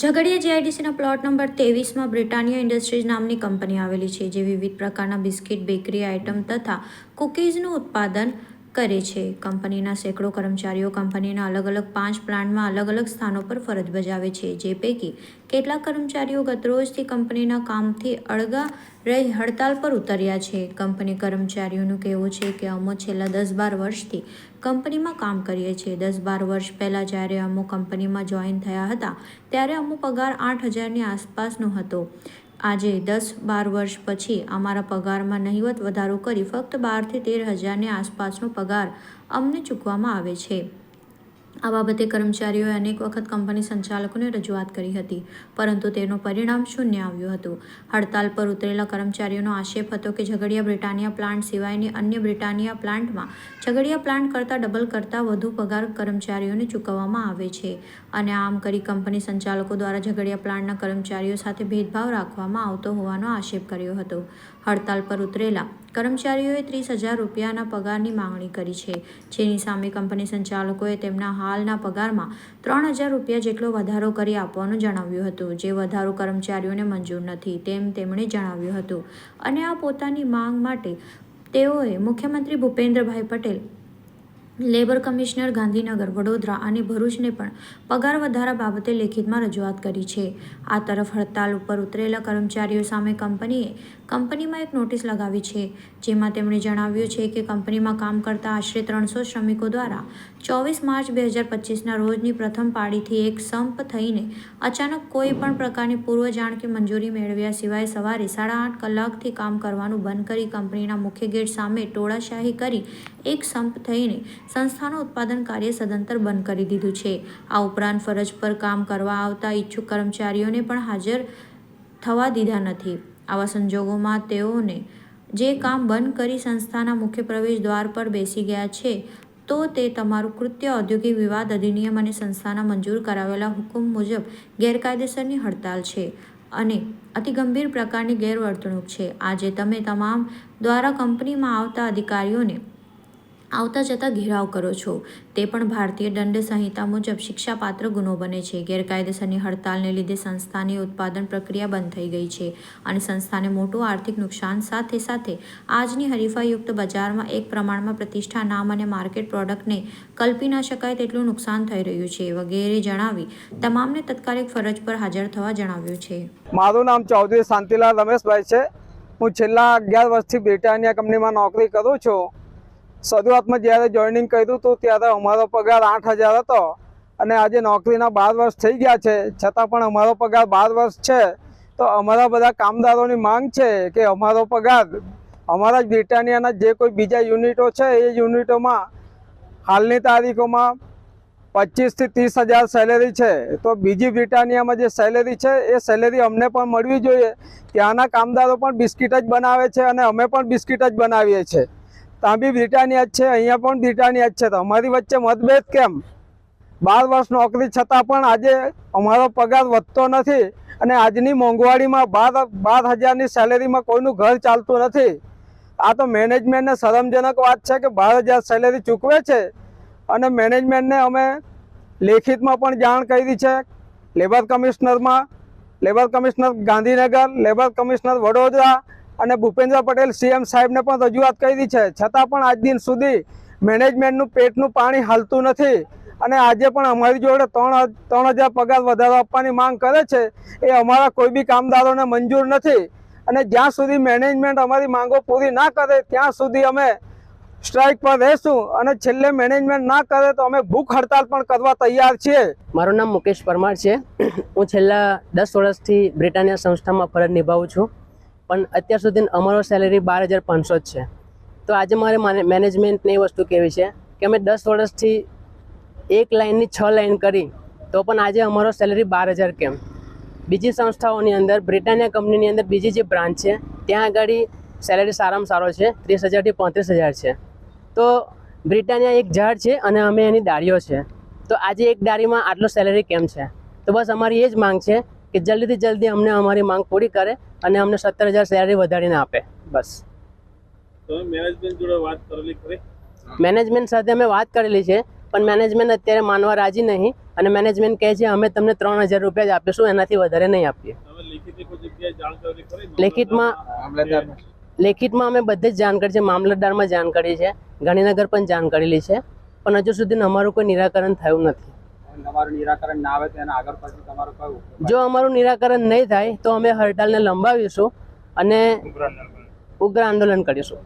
ઝઘડિયા જીઆઈડીસીના plot number ત્રેવીસમાં Britannia industries નામની કંપની આવેલી છે, જે વિવિધ પ્રકારના બિસ્કિટ, બેકરી આઇટમ તથા કૂકીઝનું ઉત્પાદન કરે છે. કંપનીના સેંકડો કર્મચારીઓ કંપનીના અલગ અલગ પાંચ પ્લાન્ટમાં અલગ અલગ સ્થાનો પર ફરજ બજાવે છે, જે પૈકી કેટલાક કર્મચારીઓ ગતરોજથી કંપનીના કામથી અળગા રહી હડતાલ પર ઉતર્યા છે. કંપની કર્મચારીઓનું કહેવું છે કે અમો છેલ્લા દસ બાર વર્ષથી કંપનીમાં કામ કરીએ છીએ. દસ બાર વર્ષ પહેલાં જ્યારે અમો કંપનીમાં જોઈન થયા હતા, ત્યારે અમો પગાર આઠ હજારની આસપાસનો હતો. આજે દસ બાર વર્ષ પછી અમારા પગારમાં નહિવત વધારો કરી ફક્ત બારથી તેર હજારની આસપાસનો પગાર અમને ચૂકવામાં આવે છે. આ બાબતે કર્મચારીઓએ અનેક વખત કંપની સંચાલકોને રજૂઆત કરી હતી, પરંતુ તેનું પરિણામ શૂન્ય આવ્યું હતું. હડતાલ પર ઉતરેલા કર્મચારીઓનો આક્ષેપ હતો કે ઝઘડિયા બ્રિટાનિયા પ્લાન્ટ સિવાયની અન્ય બ્રિટાનિયા પ્લાન્ટમાં ઝઘડિયા પ્લાન્ટ કરતાં ડબલ કરતાં વધુ પગાર કર્મચારીઓને ચૂકવવામાં આવે છે અને આમ કરી કંપની સંચાલકો દ્વારા ઝઘડિયા પ્લાન્ટના કર્મચારીઓ સાથે ભેદભાવ રાખવામાં આવતો હોવાનો આક્ષેપ કર્યો હતો. હડતાલ પર ઉતરેલા કર્મચારીઓએ ત્રીસ હજાર રૂપિયાના પગારની માંગણી કરી છે, જેની સામે કંપની સંચાલકોએ તેમના હાલના પગારમાં ત્રણ હજાર રૂપિયા જેટલો વધારો કરી આપવાનું જણાવ્યું હતું. જે વધારો કર્મચારીઓને મંજૂર નથી તેમ તેમણે જણાવ્યું હતું. અને આ પોતાની માંગ માટે તેઓએ મુખ્યમંત્રી ભૂપેન્દ્રભાઈ પટેલ લેબર કમિશનર ગાંધીનગર, વડોદરા અને ભરૂચને પણ પગાર વધારા બાબતે લેખિતમાં રજૂઆત કરી છે. આ તરફ હડતાલ ઉપર ઉતરેલા કર્મચારીઓ સામે કંપનીએ કંપનીમાં એક નોટિસ લગાવી છે, જેમાં તેમણે જણાવ્યું છે કે કંપનીમાં કામ કરતા આશરે ત્રણસો શ્રમિકો દ્વારા ચોવીસ માર્ચ બે હજાર પચીસના રોજની પ્રથમ પાળીથી એક સંપ થઈને અચાનક કોઈ પણ પ્રકારની પૂર્વ જાણ કે મંજૂરી મેળવ્યા સિવાય સવારે સાડા આઠ કલાકથી કામ કરવાનું બંધ કરી કંપનીના મુખ્ય ગેટ સામે ટોળાશાહી કરી એક સંપ થઈને સંસ્થાનું ઉત્પાદન કાર્ય સદંતર બંધ કરી દીધું છે. આ ઉપરાંત ફરજ પર કામ કરવા આવતા ઈચ્છુક કર્મચારીઓને પણ હાજર થવા દીધા નથી. આવા સંજોગોમાં તેઓને જે કામ બંધ કરી સંસ્થાના મુખ્ય પ્રવેશ દ્વાર પર બેસી ગયા છે, તો તે તમારું કૃત્ય ઔદ્યોગિક વિવાદ અધિનિયમ અને સંસ્થાના મંજૂર કરાવેલા હુકમ મુજબ ગેરકાયદેસરની હડતાલ છે અને અતિ ગંભીર પ્રકારની ગેરવર્તણૂક છે. આજે તમે તમામ દ્વારા કંપનીમાં આવતા અધિકારીઓને આવતા જતા ઘેરાવ કરો છો. તે પણ ભારતીય દંડ સંહિતા મુજબ શિક્ષાપાત્ર ગુનો બને છે. ગેરકાયદેસરની હડતાલને લીધે સંસ્થાની ઉત્પાદન પ્રક્રિયા બંધ થઈ ગઈ છે અને સંસ્થાને મોટું આર્થિક નુકસાન સાથે સાથે આજની હરીફાયુક્ત બજારમાં એક પ્રમાણમાં પ્રતિષ્ઠા નામ અને માર્કેટ પ્રોડક્ટને કલ્પી ન શકાય તેટલું નુકસાન થઈ રહ્યું છે વગેરે જણાવી તમામને તત્કાલિક ફરજ પર હાજર થવા જણાવ્યું છે. મારું નામ ચૌધરી શાંતિલાલ રમેશભાઈ છે. હું છેલ્લા અગિયાર વર્ષથી બ્રિટાનિયા કંપનીમાં નોકરી કરું છું. શરૂઆતમાં જ્યારે જોઈનિંગ કર્યું હતું, ત્યારે અમારો પગાર આઠ હતો. અને આજે નોકરીના બાર વર્ષ થઈ ગયા છે. છતાં પણ અમારો પગાર બાર વર્ષ છે. તો અમારા બધા કામદારોની માંગ છે કે અમારો પગાર અમારા જ બ્રિટાનિયાના જે કોઈ બીજા યુનિટો છે, એ યુનિટોમાં હાલની તારીખોમાં પચીસથી ત્રીસ હજાર સેલેરી છે. તો બીજી બ્રિટાનિયામાં જે સેલેરી છે, એ સેલેરી અમને પણ મળવી જોઈએ. ત્યાંના કામદારો પણ બિસ્કિટ જ બનાવે છે અને અમે પણ બિસ્કિટ જ બનાવીએ છીએ. ત્યાં બી બ્રિટાનિયા જ છે, અહીંયા પણ બ્રિટાનિયા જ છે. અમારી વચ્ચે મતભેદ કેમ? બાર વર્ષ નોકરી છતાં પણ આજે અમારો પગાર વધતો નથી અને આજની મોંઘવારીમાં બાર બાર હજારની સેલેરીમાં કોઈનું ઘર ચાલતું નથી. આ તો મેનેજમેન્ટને શરમજનક વાત છે કે બાર હજાર સેલેરી ચૂકવે છે અને મેનેજમેન્ટને અમે લેખિતમાં પણ જાણ કરી છે. Labour કમિશનરમાં, labour commissioner Gandhinagar, labour commissioner Vadodara અને ભૂપેન્દ્ર પટેલ સીએમ સાહેબને પણ રજૂઆત કરી છે. છતાં પણ આજ દિન સુધી મેનેજમેન્ટનું પેટનું પાણી હાલતું નથી અને આજે પણ અમારી જોડે ત્રણ ત્રણ હજાર પગાર વધારો આપવાની માંગ કરે છે એ અમારા કોઈ બી કામદારોને મંજૂર નથી. અને જ્યાં સુધી મેનેજમેન્ટ અમારી માંગો પૂરી ના કરે ત્યાં સુધી અમે સ્ટ્રાઇક પર રહેશું અને છેલ્લે મેનેજમેન્ટ ના કરે તો અમે ભૂખ હડતાલ પણ કરવા તૈયાર છીએ. મારું નામ મુકેશ પરમાર છે. હું છેલ્લા દસ વર્ષથી બ્રિટાનિયા સંસ્થામાં ફરજ નિભાવું છું. પણ અત્યાર સુધી અમારો સેલેરી બાર હજાર પાંચસો જ છે. તો આજે મારે માને- મેનેજમેન્ટને એ વસ્તુ કહેવી છે કે અમે દસ વર્ષથી એક લાઇનની છ લાઇન કરી, તો પણ આજે અમારો સેલેરી બાર હજાર કેમ? બીજી સંસ્થાઓની અંદર, બ્રિટાનિયા કંપનીની અંદર બીજી જે બ્રાન્ચ છે, ત્યાં આગળ સેલેરી સારામાં સારો છે, ત્રીસ હજારથી પાંત્રીસ હજાર છે. તો બ્રિટાનિયા એક ઝાડ છે અને અમે એની ડાળીઓ છે. તો આજે એક ડાળીમાં આટલો સેલેરી કેમ છે? તો બસ અમારી એ જ માંગ છે કે જલ્દીથી જલ્દી અમને અમારી માંગ પૂરી કરે અને અમને સત્તર હજાર સેલરી વધારીને આપે. બસ. મેનેજમેન્ટ જોડે વાત કરેલી ખરી? મેનેજમેન્ટ સાથે અમે વાત કરેલી છે પણ મેનેજમેન્ટ અત્યારે માનવા રાજી નહીં અને મેનેજમેન્ટ કહે છે અમે તમને ત્રણ હજાર રૂપિયા જ આપીશું એનાથી વધારે નહીં આપીએ. લેખિતમાં લેખિતમાં અમે બધે જ જાણ કરી છે મામલતદારમાં જાણ કરી છે ગાંધીનગર પણ જાણ કરેલી છે પણ હજુ સુધી અમારું કોઈ નિરાકરણ થયું નથી. તમારું નિરાકરણ ના આવે તો એના આગળ પછી તમારું કયું? જો અમારું નિરાકરણ નહીં થાય તો અમે હડતાલને લંબાવીશું અને ઉગ્ર આંદોલન કરીશું.